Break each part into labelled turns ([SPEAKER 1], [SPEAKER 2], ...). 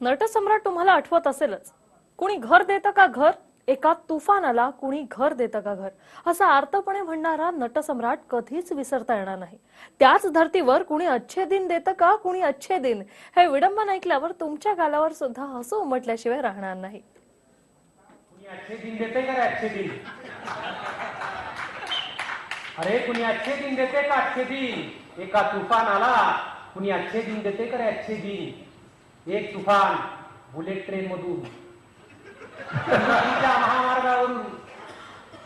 [SPEAKER 1] नटसम्राट तुम्हाला आठवत असेलच. कुणी घर देतं का घर? एका तुफानाला कुणी घर देतं का घर? असा आर्तपणे म्हणणारा नटसम्राट कधीच विसरता येणार नाही. त्याच धर्तीवर कुणी अच्छे दिन देतं का कुणी अच्छे दिन? हे विडंबन ऐकल्यावर तुमच्या गालावर सुद्धा हसू उमटल्याशिवाय राहणार नाही.
[SPEAKER 2] अच्छे दिन देते का अच्छे दिन? अरे कुणी अच्छे दिन देते का अच्छे दिन? एका तुफानाला कुणी अच्छे दिन देते का अच्छे दिन? एक तुफान बुलेट ट्रेन मधून. समृद्धीच्या महामार्गावरून.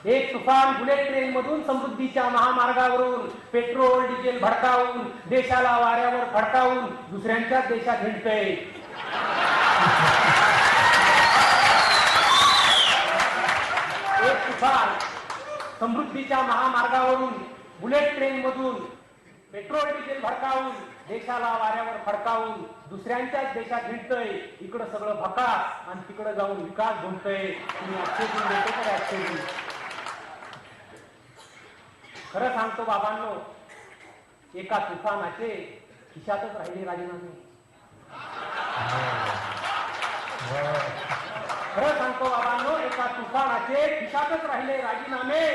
[SPEAKER 2] एक तुफान बुलेट ट्रेन मधून समृद्धीच्या महामार्गावरून पेट्रोल डिझेल भडकावून देशाला वाऱ्यावर फडकावून दुसऱ्यांच्याच देशात हिंडतय. एक तुफान समृद्धीच्या महामार्गावरून बुलेट ट्रेन मधून पेट्रोल डिझेल भडकावून देशाला वाऱ्यावर फडकावून दुसऱ्यांच्याच देशात भिडतय इकडं सगळं भकास आणि तिकडं जाऊन विकास ढोंडतय तुम्ही खरं सांगतो बाबांनो एका तुफानाचे खिशातच राहिले राजीनामे. खरं सांगतो बाबांनो एका तुफानाचे खिशातच राहिले राजीनामे.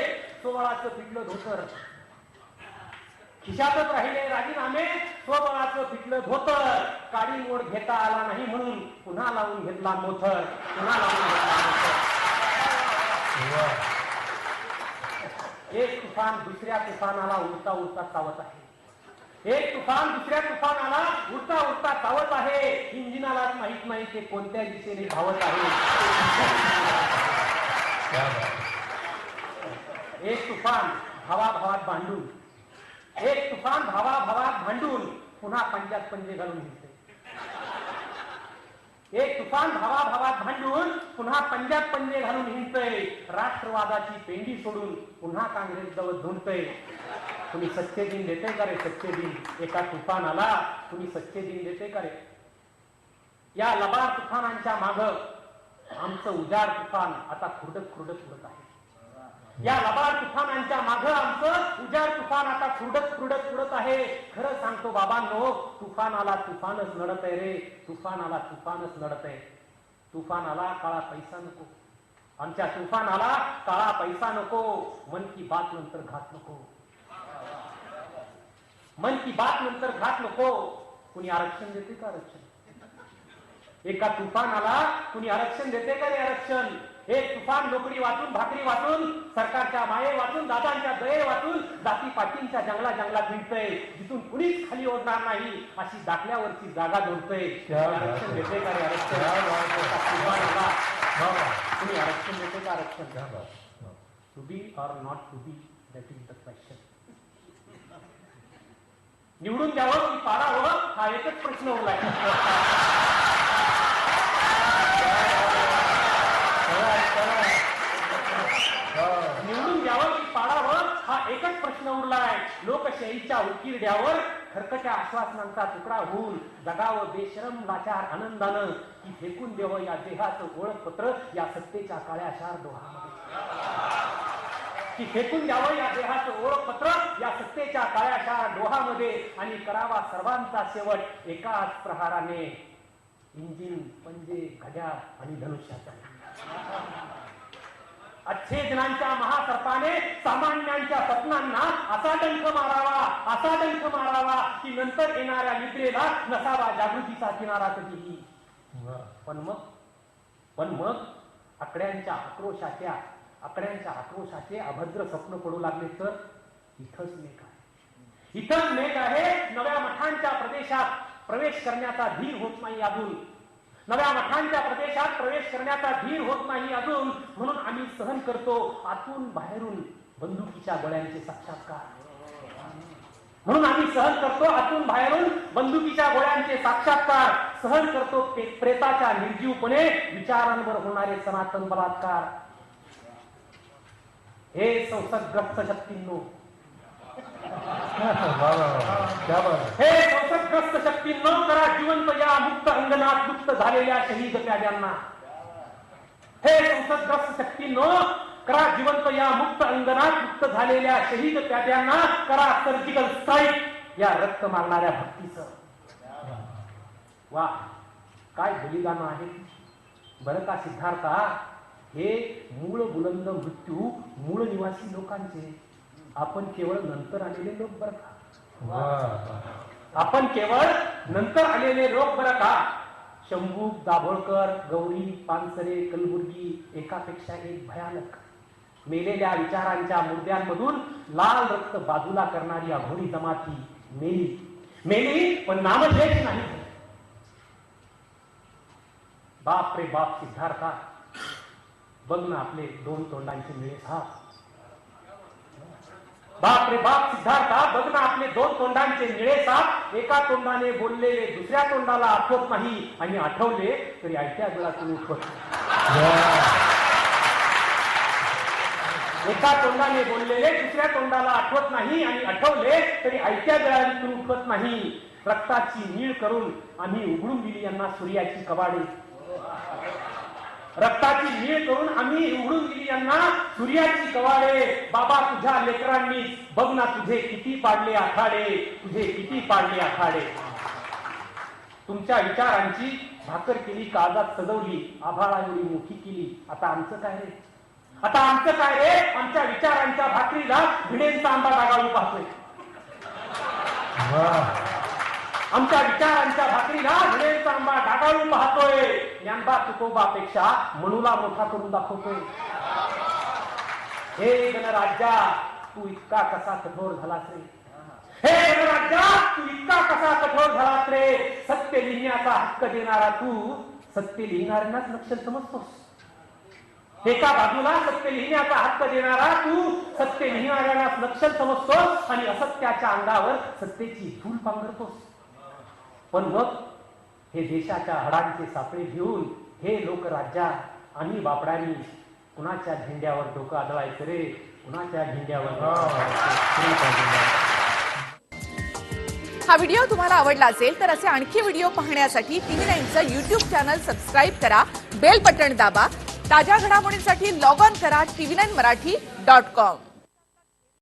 [SPEAKER 2] सोहळाचं पिटलं धोतर. खिशातच राहिले राजीनामे स्वबळाचं पिटलं धोतर. काळी मोड घेता आला नाही म्हणून पुन्हा लावून घेतला मोथर पुन्हा लावून घेतला एक तुफान दुसऱ्या तुफानाला उडता उडता चावत आहे. एक तुफान दुसऱ्या तुफानाला उडता उडता चावत आहे. इंजिनालाच माहीत नाही ते कोणत्या दिशेने धावत आहे. एक तुफान भावाभावात बांधून एक तुफान भावाभावात भांडून पुन्हा पंजात पंजे घालून घेते एक तुफान भावा भावात भांडून पुन्हा पंजाब पंजे घालून हिंडतय राष्ट्रवादाची पेंडी सोडून पुन्हा काँग्रेस जवळ धुंडतय तुम्ही सच्चे दिन देते का रे सच्चे दिन? एका तुफानाला तुम्ही सच्चे दिन देते का रे? या लबाड तुफानांच्या माग आमचं उजाड तुफान आता खुरडत खुरडत उडत आहे. या लबाड तुफानांच्या माग आमचं उजाड तुफान आता फुडत फुडत उडत आहे. खरं सांगतो बाबांनो तुफानाला तुफानच लढत आहे रे. तुफानाला तुफानच लढत आहे. तुफानाला काळा पैसा नको. आमच्या तुफानाला काळा पैसा नको. मन की बात नंतर घात नको. मन की बात नंतर घात नको. कुणी आरक्षण देते का आरक्षण? एका तुफानाला कुणी आरक्षण देते का रे आरक्षण? एक तुफान नोकरी वाचून भाकरी वाचून सरकारच्या माये वाचून दादांच्या दये वाचून जाती पाटींच्या जंगला जंगलात भिडतय जिथून कुणीच खाली ओढणार नाही अशी दाखल्यावरची जागा जोडतय आरक्षण
[SPEAKER 3] है.
[SPEAKER 2] देते का रे आरक्षण
[SPEAKER 3] है.
[SPEAKER 2] देते का आरक्षण
[SPEAKER 3] है.
[SPEAKER 2] To be or not to be that is the question निवडून द्यावं की पाडावं हा एकच प्रश्न उरलाय
[SPEAKER 3] हा.
[SPEAKER 2] निवडून द्यावं की पाडावं हा एकच प्रश्न उरलाय लोकशाहीच्या उकिरड्यावर खरकट्या आश्वासनांचा तुकडा होऊन जगावं बेशरम लाचार आनंदानं की फेकून देव या देहाचं ओळखपत्र या सत्तेच्या काळ्या शार डोहामध्ये. की फेकून द्यावं या देहाचं ओळखपत्र या सत्तेच्या काळ्या डोहामध्ये आणि करावा सर्वांचा शेवट एकाच प्रहाराने. इंजिन पंजे घड्याळ आणि धनुष्याचा. अच्छे दिनांच्या महासर्पाने सामान्यांच्या स्वप्नांना असा डंख मारावा असा डंख मारावा की नंतर येणाऱ्या निद्रेला नसावा जागृतीचा किनारा कधीही. पण मग? पण मग? आकड्यांच्या आक्रोशाच्या आकड्यांच्या आक्रोशाचे अभद्र स्वप्न पडू लागले तर? इथंच मेघ आहे. इथंच मेघ आहे. नव्या मठांच्या प्रदेशात प्रवेश करण्याचा धीर होत नाही अजून. नव्या मठांच्या प्रदेशात प्रवेश करण्याचा धीर होत नाही अजून. म्हणून आम्ही सहन करतो आतून बाहेरून बंदुकीच्या गोळ्यांचे साक्षात्कार. म्हणून आम्ही सहन करतो आतून बाहेरून बंदुकीच्या गोळ्यांचे साक्षात्कार. सहन करतो प्रेताच्या निर्जीवपणे विचारांवर होणारे सनातन बलात्कार. हे संसदग्रस्त शक्तींनो.
[SPEAKER 3] है.
[SPEAKER 2] हे शक्ती न करा जिवंत या मुक्त अंगणात मुक्त झालेल्या शहीद प्याद्यांना. हे संसदग्रस्त शक्तींनो करा जिवंत या मुक्त अंगणात मुक्त झालेल्या शहीद प्याद्यांना करा सर्जिकल स्ट्राईक या रक्त मारणाऱ्या भक्तीचं. वा काय बलिदान आहे. बरं का सिद्धार्था? हे मूळ बुलंद मृत्यू मूळ निवासी लोकांचे. आपण केवळ नंतर आलेले लोक बरं का.
[SPEAKER 3] वा.
[SPEAKER 2] आपण केवळ नंतर आलेले लोक बरं का? शंभू दाभोळकर गौरी पानसरे कलबुर्गी एकापेक्षा एक भयानक. मेलेल्या विचारांच्या मुद्द्यांमधून लाल रक्त बाजूला करणारी अघोरी जमाती मेली. मेली पण नामशेष नाही. बाप रे बाप सिद्धार्था. बघ ना आपले दोन तोंडांचे मिळे. हा. बाप रे बाप सिद्धार्था बघ ना आपले दोन तोंडांचे निळे साप एका तोंडाने बोललेले दुसऱ्या तोंडाला आठवत नाही आणि आठवले तरी आयत्या वेळातून एका तोंडाने बोललेले दुसऱ्या तोंडाला आठवत नाही आणि आठवले तरी ऐक्या वेळातून उठवत नाही. रक्ताची नीळ करून आम्ही उघडून दिली यांना सूर्याची कबाडी रक्ताची नीळ करून आम्ही उघडून दिली यांना. सूर्याची कवाडे बाबा तुझ्या लेकरांनी बघ ना तुझे किती पाडले आखाडे तुझे किती पाडले आखाडे. तुमच्या विचारांची भाकर केली काळजात सजवली आभाळा मोठी केली. आता आमचं काय रे? आता आमचं काय रे? आमच्या विचारांच्या भाकरीला भिडेंचा आंबा डागाळू पाहतोय. आमच्या विचारांच्या भाकरीला भिडेंचा आंबा डागाळून पाहतोय. ज्ञानबा तुकोबापेक्षा मनुला मोठा करून दाखवतोय. हे गणराज्या तू इतका कसा कठोर झालास रे. हे गणराज्या तू इतका कसा कठोर झालास रे. सत्य लिहिण्याचा हक्क देणारा तू सत्य लिहिणाऱ्यांनाच लक्ष समजतोस. एका बाजूला सत्य लिहिण्याचा हक्क देणारा तू सत्य लिहिणाऱ्यांनाच लक्ष समजतोस आणि असत्याच्या अंगावर सत्तेची धूल पांघरतोस. पण मग हे देशाच्या हडांचे सापळे घेऊन हे लोक राज्या आणि बापडांनी कुणाच्या झेंड्यावर डोकं आदळायचं रे? कुणाच्या झेंड्यावर?
[SPEAKER 4] हा. व्हिडिओ तुम्हाला आवडला असेल तर असे आणखी व्हिडिओ पाहण्यासाठी टीव्ही नाईनचं युट्यूब चॅनल सबस्क्राईब करा बेल बटण दाबा ताज्या घडामोडींसाठी लॉग ऑन करा TV nine Marathi dot com.